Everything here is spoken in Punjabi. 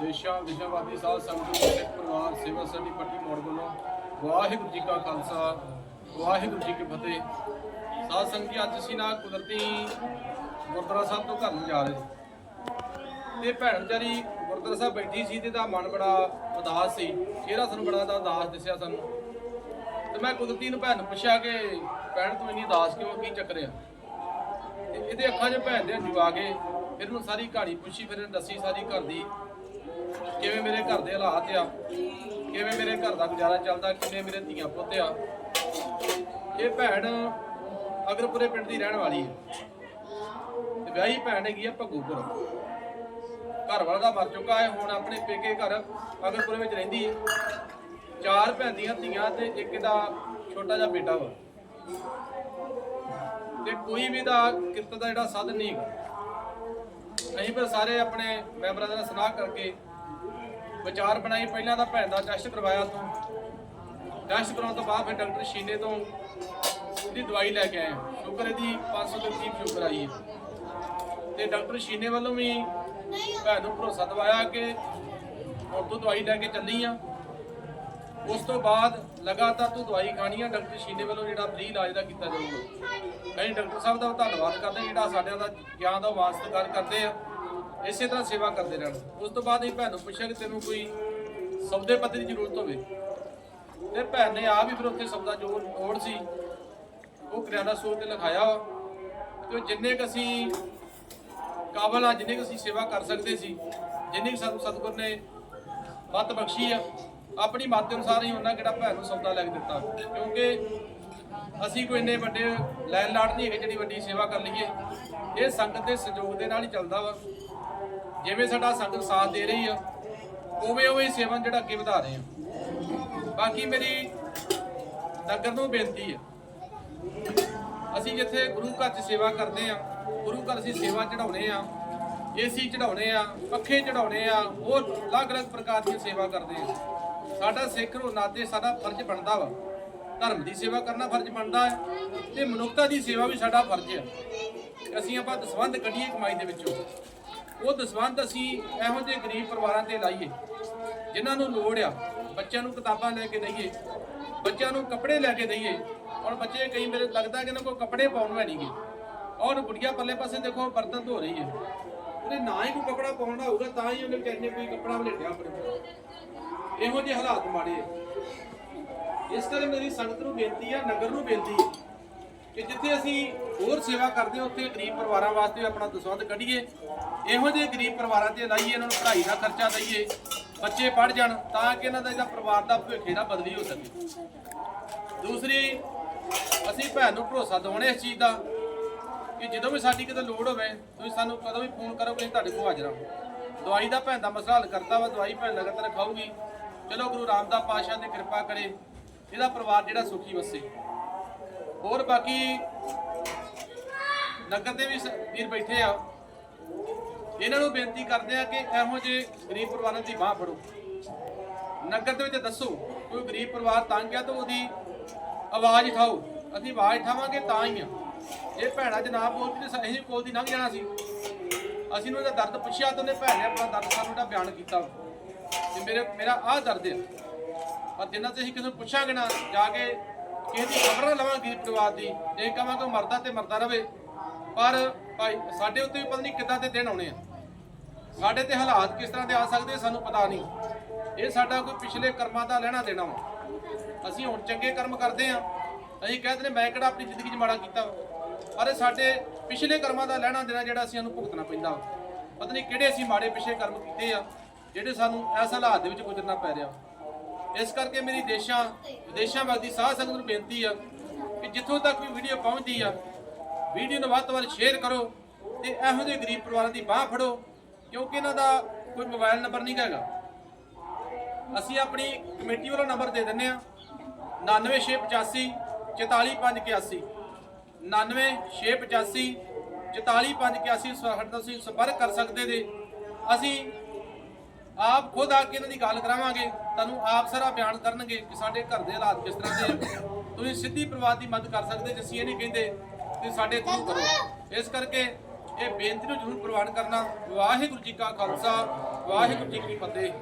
ਦੇਸ਼ਾਂ ਵਿਸ਼ਵਵਾਦੀ ਸਾਧ ਸੰਗਤ ਦੇ ਪਰਿਵਾਰ ਸੇਵਾ ਸਦੀ ਪੱਟੀ ਮੋੜ ਵੱਲੋਂ ਵਾਹਿਗੁਰੂ ਜੀ ਕਾ ਖਾਲਸਾ, ਵਾਹਿਗੁਰੂ ਜੀ ਕੀ ਫਤਿਹ। ਸਾਧ ਸੰਗਤ ਜੀ, ਅੱਜ ਅਸੀਂ ਨਾ ਕੁਦਰਤੀ ਗੁਰਦੁਆਰਾ ਸਾਹਿਬ ਤੋਂ ਘਰ ਨੂੰ ਜਾ ਰਹੇ ਤੇ ਭੈਣ ਵਿਚਾਰੀ ਗੁਰਦੁਆਰਾ ਸਾਹਿਬ ਬੈਠੀ ਸੀ ਤੇ ਦਾ ਮਨ ਬੜਾ ਉਦਾਸ ਸੀ। ਚਿਹਰਾ ਸਾਨੂੰ ਬੜਾ ਦਾ ਉਦਾਸ ਦਿਸਿਆ ਸਾਨੂੰ। ਤੇ ਮੈਂ ਕੁਦਰਤੀ ਨੂੰ ਭੈਣ ਨੂੰ ਪੁੱਛਿਆ ਕਿ, ਭੈਣ ਤੂੰ ਇੰਨੀ ਉਦਾਸ ਕਿਉਂ ਕੀ ਚੱਕਰ ਆ? ਤੇ ਇਹਦੇ ਅੱਖਾਂ 'ਚ ਭੈਣ ਦੇ ਹੰਝੂ ਗਏ ਫਿਰ ਇਹਨੂੰ ਸਾਰੀ ਕਹਾਣੀ ਪੁੱਛੀ, ਫਿਰ ਇਹਨੇ ਦੱਸੀ ਸਾਰੀ ਘਰ ਦੀ। ਕਿਵੇਂ ਮੇਰੇ ਘਰ ਦੇ ਹਾਲਾਤ ਆ? ਕਿਵੇਂ ਮੇਰੇ ਘਰ ਦਾ ਗੁਜ਼ਾਰਾ ਚੱਲਦਾ? ਕਿੰਨੇ ਮੇਰੇ ਧੀਆਂ ਪੁੱਤ ਆ? ਇਹ ਭੈਣ ਅਗਰਪੁਰੇ ਪਿੰਡ ਦੀ ਰਹਿਣ ਵਾਲੀ ਹੈ। ਤੇ ਵਿਆਹੀ ਭੈਣ ਹੈਗੀ ਆ ਭੱਗੂਪੁਰ ਘਰ ਵਾਲਾ ਦਾ ਮਰ ਚੁੱਕਾ ਹੈ, ਹੁਣ ਆਪਣੇ ਪੇਕੇ ਘਰ ਅਗਰਪੁਰੇ ਵਿੱਚ ਰਹਿੰਦੀ ਹੈ। ਚਾਰ ਭੈਣ ਦੀਆਂ ਧੀਆਂ ਤੇ ਇੱਕ ਦਾ ਛੋਟਾ ਜਿਹਾ ਬੇਟਾ ਵਾ। ਤੇ ਕੋਈ ਵੀ ਦਾ ਕਿਰਤ ਦਾ ਜਿਹੜਾ ਸਾਧਨ ਨਹੀਂ ਹੈਗਾ। ਅਸੀਂ ਫਿਰ ਸਾਰੇ ਆਪਣੇ ਮੈਂਬਰਾਂ ਦੇ ਨਾਲ ਸਲਾਹ ਕਰਕੇ ਵਿਚਾਰ ਬਣਾਈ, ਪਹਿਲਾਂ ਤਾਂ ਭੈਣ ਦਾ ਟੈਸਟ ਕਰਵਾਇਆ ਤੂੰ। ਟੈਸਟ ਕਰਾਉਣ ਤੋਂ ਬਾਅਦ ਫਿਰ ਡਾਕਟਰ ਸ਼ੀਨੇ ਤੋਂ ਇਹਦੀ ਦਵਾਈ ਲੈ ਕੇ ਆਏ। ਸ਼ੂਗਰ ਇਹਦੀ 500 ਤੋਂ ਕਰੀਬ ਸ਼ੂਗਰ ਆਈ ਹੈ। ਤੇ ਡਾਕਟਰ ਸ਼ੀਨੇ ਵੱਲੋਂ ਵੀ ਭੈਣ ਨੂੰ ਭਰੋਸਾ ਦਵਾਇਆ ਕਿ ਹੁਣ ਤੂੰ ਦਵਾਈ ਲੈ ਕੇ ਚੱਲੀ ਆ। ਉਸ ਤੋਂ ਬਾਅਦ ਲਗਾਤਾਰ ਤੂੰ ਦਵਾਈ ਖਾਣੀ ਆ, ਡਾਕਟਰ ਸ਼ੀਨੇ ਵੱਲੋਂ ਜਿਹੜਾ ਫ੍ਰੀ ਇਲਾਜ ਦਾ ਕੀਤਾ ਜਾਊਗਾ। ਅਸੀਂ ਡਾਕਟਰ ਸਾਹਿਬ ਦਾ ਧੰਨਵਾਦ ਕਰਦੇ ਜਿਹੜਾ ਸਾਡਿਆਂ ਦਾ ਗਿਆਨ ਦਾ ਵਾਸਤਕਾਰ ਕਰਦੇ ਆ। ਇਸੇ ਤਰ੍ਹਾਂ ਸੇਵਾ ਕਰਦੇ ਰਹਿਣ। ਉਸ ਤੋਂ ਬਾਅਦ ਇਹ ਭੈਣ ਨੂੰ ਪੁੱਛਿਆ ਕਿ ਤੈਨੂੰ ਕੋਈ ਸੌਦੇ ਪੱਤੇ ਦੀ ਜ਼ਰੂਰਤ ਹੋਵੇ? ਤੇ ਭੈਣ ਨੇ ਆ ਵੀ ਫਿਰ ਉੱਥੇ ਸੌਦਾ ਜੋ ਲੋੜ ਸੀ, ਉਹ ਕਰਿਆਨਾ ਸਟੋਰ ਤੇ ਲਿਖਾਇਆ। ਵਾ ਤੇ ਜਿੰਨੇ ਕ ਅਸੀਂ ਕਾਬਲ ਆ, ਜਿੰਨੇ ਕੁ ਅਸੀਂ ਸੇਵਾ ਕਰ ਸਕਦੇ ਸੀ, ਜਿੰਨੀ ਕੁ ਸਾਨੂੰ ਸਤਿਗੁਰ ਨੇ ਮੱਤ ਬਖਸ਼ੀ ਆ, ਆਪਣੀ ਮੱਤ ਅਨੁਸਾਰ ਹੀ ਉਹਨਾਂ ਕਿਹੜਾ ਭੈਣ ਨੂੰ ਸੌਦਾ ਲੈ ਕੇ ਦਿੱਤਾ। ਕਿਉਂਕਿ ਅਸੀਂ ਕੋਈ ਇੰਨੇ ਵੱਡੇ ਲੈਣ ਲਾੜ ਨਹੀਂ ਹੈਗੇ, ਜਿਹੜੀ ਵੱਡੀ ਸੇਵਾ ਕਰ ਲਈਏ। ਇਹ ਸੰਗਤ ਦੇ ਸਹਿਯੋਗ ਦੇ ਨਾਲ ਹੀ ਚੱਲਦਾ ਵਾ। ਜਿਵੇਂ ਸਾਡਾ ਸੰਗਤ ਸਾਥ ਦੇ ਰਹੀ ਆ, ਉਵੇਂ ਉਵੇਂ ਹੀ ਸੇਵਾ ਜਿਹੜਾ ਅੱਗੇ ਵਧਾ ਰਹੇ ਆ। ਬਾਕੀ ਮੇਰੀ ਨਗਰ ਨੂੰ ਬੇਨਤੀ ਆ, ਅਸੀਂ ਜਿੱਥੇ ਗੁਰੂ ਘਰ 'ਚ ਸੇਵਾ ਕਰਦੇ ਆ, ਗੁਰੂ ਘਰ ਅਸੀਂ ਸੇਵਾ ਚੜਾਉਣੇ ਆ ਏਸੀ ਚੜਾਉਣੇ ਆ, ਪੱਖੇ ਚੜਾਉਣੇ ਆ, ਹੋਰ ਅਲੱਗ-ਅਲੱਗ ਪ੍ਰਕਾਰ ਦੀ ਸੇਵਾ ਕਰਦੇ ਆ। ਸਾਡਾ ਸਿੱਖ ਨੂੰ ਨਾਤੇ ਸਾਡਾ ਫਰਜ਼ ਬਣਦਾ ਵਾ। ਧਰਮ ਦੀ ਸੇਵਾ ਕਰਨਾ ਫਰਜ਼ ਬਣਦਾ ਹੈ ਤੇ ਮਨੁੱਖਤਾ ਦੀ ਸੇਵਾ ਵੀ ਸਾਡਾ ਫਰਜ਼ ਹੈ ਅਸੀਂ ਆਪਾਂ ਦਸਵੰਧ ਕੱਢੀਏ ਕਮਾਈ ਦੇ ਵਿੱਚੋਂ। ਉਹ ਦਸਵੰਧ ਅਸੀਂ ਇਹੋ ਜਿਹੇ ਗਰੀਬ ਪਰਿਵਾਰਾਂ ਤੇ ਲਾਈਏ, ਜਿਨ੍ਹਾਂ ਨੂੰ ਲੋੜ ਆ ਬੱਚਿਆਂ ਨੂੰ ਕਿਤਾਬਾਂ ਲੈ ਕੇ ਦਈਏ, ਬੱਚਿਆਂ ਨੂੰ ਕੱਪੜੇ ਲੈ ਕੇ ਦਈਏ। ਔਰ ਬੱਚੇ ਕਈ ਮੇਰੇ ਲੱਗਦਾ ਕਿ ਇਹਨਾਂ ਕੋਲ ਕੱਪੜੇ ਪਾਉਣ ਨੂੰ ਨਹੀਂਗੇ। ਔਰ ਗੁੜੀਆ ਪੱਲੇ ਪਾਸੇ ਦੇਖੋ ਬਰਤਨ ਧੋ ਰਹੀ ਹੈ। ਉਹਨੇ ਨਾ ਹੀ ਕੋਈ ਕੱਪੜਾ ਪਾਉਣਾ ਹੋਊਗਾ ਤਾਂ ਹੀ ਉਹਨੇ ਵਿਚਾਰੀ ਨੇ ਕੋਈ ਕੱਪੜਾ ਵਲੇਟਿਆ ਆਪਣੇ ਇਹੋ ਜਿਹੇ ਹਾਲਾਤ ਮਾੜੇ ਆ। ਇਸ ਕਰਕੇ ਮੇਰੀ ਸੰਗਤ ਨੂੰ ਬੇਨਤੀ ਆ, ਨਗਰ ਨੂੰ ਬੇਨਤੀ ਹੈ ਕਿ ਜਿੱਥੇ ਅਸੀਂ ਹੋਰ ਸੇਵਾ ਕਰਦੇ ਹਾਂ, ਉੱਥੇ ਗਰੀਬ ਪਰਿਵਾਰਾਂ ਵਾਸਤੇ ਆਪਣਾ ਦਸਵੰਧ ਕੱਢੀਏ। ਇਹੋ ਜਿਹੇ ਗਰੀਬ ਪਰਿਵਾਰਾਂ ਤੇ ਲਾਈਏ, ਇਹਨਾਂ ਨੂੰ ਪੜ੍ਹਾਈ ਦਾ ਖਰਚਾ ਦਈਏ, ਬੱਚੇ ਪੜ੍ਹ ਜਾਣ ਤਾਂ ਕਿ ਇਹਨਾਂ ਦਾ ਜਿਹੜਾ ਪਰਿਵਾਰ ਦਾ ਭਵਿੱਖ ਜਿਹੜਾ ਬਦਲੀ ਹੋ ਸਕੇ। ਦੂਸਰੀ, ਅਸੀਂ ਭੈਣ ਨੂੰ ਭਰੋਸਾ ਦਿਵਾਉਣਾ ਇਸ ਚੀਜ਼ ਦਾ ਕਿ ਜਦੋਂ ਵੀ ਸਾਡੀ ਕਿਤੇ ਲੋੜ ਹੋਵੇ, ਤੁਸੀਂ ਸਾਨੂੰ ਕਦੋਂ ਵੀ ਫੋਨ ਕਰੋ ਕਿ ਅਸੀਂ ਤੁਹਾਡੇ ਕੋਲ ਹਾਜ਼ਰ ਹਾਂ। ਦਵਾਈ ਦਾ ਭੈਣ ਦਾ ਮਸਲਾ ਹੱਲ ਕਰਦਾ ਵਾ, ਦਵਾਈ ਭੈਣ ਲਗਾਤਾਰ ਖਾਊਗੀ। ਚਲੋ ਗੁਰੂ ਰਾਮਦਾਸ ਪਾਤਸ਼ਾਹ ਦੀ ਕਿਰਪਾ ਕਰੇ, ਇਹਦਾ ਪਰਿਵਾਰ ਜਿਹੜਾ ਸੁਖੀ ਵਸੇ। ਹੋਰ ਬਾਕੀ ਨਗਰ ਦੇ ਵੀ ਵੀਰ ਬੈਠੇ ਆ। ਇਹਨਾਂ ਨੂੰ ਬੇਨਤੀ ਕਰਦੇ ਆ ਕਿ ਇਹੋ ਜਿਹੇ ਗਰੀਬ ਪਰਿਵਾਰਾਂ ਦੀ ਬਾਹ ਫੜੋ। ਨਗਰ ਦੇ ਵਿੱਚ ਦੱਸੋ, ਕੋਈ ਗਰੀਬ ਪਰਿਵਾਰ ਤੰਗ ਆ ਤਾਂ ਉਹਦੀ ਆਵਾਜ਼ ਉਠਾਓ। ਅਸੀਂ ਆਵਾਜ਼ ਉਠਾਵਾਂਗੇ ਤਾਂ ਹੀ ਆ। ਇਹ ਭੈਣਾ ਜਨਾਬ ਬੋਲਦੀ ਤੇ ਅਸੀਂ ਕੋਲ ਦੀ ਲੰਘ ਜਾਣਾ ਸੀ। ਅਸੀਂ ਨੂੰ ਇਹਦਾ ਦਰਦ ਪੁੱਛਿਆ ਤਾਂ ਉਹਨੇ ਭੈਣ ਨੇ ਆਪਣਾ ਦਰਦ ਸਾਨੂੰ ਦਾ ਬਿਆਨ ਕੀਤਾ। ਤੇ ਮੇਰੇ ਮੇਰਾ ਆਹ ਦਰਦ ਆ। ਪਰ ਜਿੰਨਾ ਤੇ ਅਸੀਂ ਕਿਸੇ ਨੂੰ ਪੁੱਛਾਂਗੇ ਨਾ, ਜਾ ਕੇ ਕਿਸੇ ਦੀ ਖਬਰ ਨਾ ਗਰੀਬ ਪਰਿਵਾਰ ਦੀ। ਇਹ ਕਹਾਂਗੇ ਉਹ ਮਰਦਾ ਤੇ ਮਰਦਾ ਰਵੇ। ਪਰ ਭਾਈ, ਸਾਡੇ ਉੱਤੇ ਵੀ ਪਤਾ ਨਹੀਂ ਕਿੱਦਾਂ ਦੇ ਦਿਨ ਆਉਣੇ ਆ। ਸਾਡੇ ਤੇ ਹਾਲਾਤ ਕਿਸ ਤਰ੍ਹਾਂ ਦੇ ਆ ਸਕਦੇ ਸਾਨੂੰ ਪਤਾ ਨਹੀਂ। ਇਹ ਸਾਡਾ ਕੋਈ ਪਿਛਲੇ ਕਰਮਾਂ ਦਾ ਲੈਣਾ ਦੇਣਾ ਵਾ। ਅਸੀਂ ਹੁਣ ਚੰਗੇ ਕਰਮ ਕਰਦੇ ਆ। ਅਸੀਂ ਕਹਿੰਦੇ ਨੇ ਮੈਂ ਕਿਹੜਾ ਆਪਣੀ ਜ਼ਿੰਦਗੀ 'ਚ ਮਾੜਾ ਕੀਤਾ ਵਾ। ਪਰ ਇਹ ਸਾਡੇ ਪਿਛਲੇ ਕਰਮਾਂ ਦਾ ਲੈਣਾ ਦੇਣਾ ਜਿਹੜਾ ਅਸੀਂ ਨੂੰ ਭੁਗਤਣਾ ਪੈਂਦਾ ਵਾ। ਪਤਾ ਨਹੀਂ ਕਿਹੜੇ ਅਸੀਂ ਮਾੜੇ ਪਿਛਲੇ ਕਰਮ ਕੀਤੇ ਆ, ਜਿਹੜੇ ਸਾਨੂੰ ਇਸ ਹਾਲਾਤ ਦੇ ਵਿੱਚ ਗੁਜ਼ਰਨਾ ਪੈ ਰਿਹਾ ਇਸ ਕਰਕੇ ਮੇਰੀ ਦੇਸ਼ਾਂ ਵਿਦੇਸ਼ਾਂ ਵਗਦੀ ਸਾਧ ਸੰਗਤ ਨੂੰ ਬੇਨਤੀ ਆ ਕਿ ਜਿੱਥੋਂ ਤੱਕ ਵੀ ਵੀਡੀਓ ਪਹੁੰਚਦੀ ਆ, ਵੀਡੀਓ ਨੂੰ ਵੱਧ ਤੋਂ ਵੱਧ ਸ਼ੇਅਰ ਕਰੋ ਤੇ ਇਹੋ ਜਿਹੇ ਗਰੀਬ ਪਰਿਵਾਰਾਂ ਦੀ ਬਾਹ ਫੜੋ, ਕਿਉਂਕਿ ਇਹਨਾਂ ਦਾ ਕੋਈ ਮੋਬਾਈਲ ਨੰਬਰ ਨਹੀਂ ਹੈਗਾ। ਅਸੀਂ ਆਪਣੀ ਕਮੇਟੀ ਵੱਲੋਂ ਨੰਬਰ ਦੇ ਦਿੰਨੇ ਆ 99685 44581 99685 44581 ਸਾਡਾ ਤੁਸੀਂ ਸੰਪਰਕ ਕਰ ਸਕਦੇ ਜੇ। ਅਸੀਂ ਆਪ ਖੁਦ ਆ ਕੇ ਇਹਨਾਂ ਦੀ ਗੱਲ ਕਰਾਵਾਂਗੇ, ਤੁਹਾਨੂੰ ਆਪ ਸਾਰਾ ਬਿਆਨ ਕਰਨਗੇ ਕਿ ਸਾਡੇ ਘਰ ਦੇ ਹਾਲਾਤ ਕਿਸ ਤਰ੍ਹਾਂ ਦੇ ਆ। ਤੁਸੀਂ ਸਿੱਧੀ ਪਰਿਵਾਰ ਦੀ ਮਦਦ ਕਰ ਸਕਦੇ ਜੇ ਅਸੀਂ ਇਹ ਨਹੀਂ ਕਹਿੰਦੇ ਕਿ ਸਾਡੇ ਥਰੂ ਕਰੋ ਇਸ ਕਰਕੇ ਇਹ ਬੇਨਤੀ ਨੂੰ ਜ਼ਰੂਰ ਪ੍ਰਵਾਨ ਕਰਨਾ। ਵਾਹਿਗੁਰੂ ਜੀ ਕਾ ਖਾਲਸਾ, ਵਾਹਿਗੁਰੂ ਜੀ ਕੀ ਫਤਿਹ।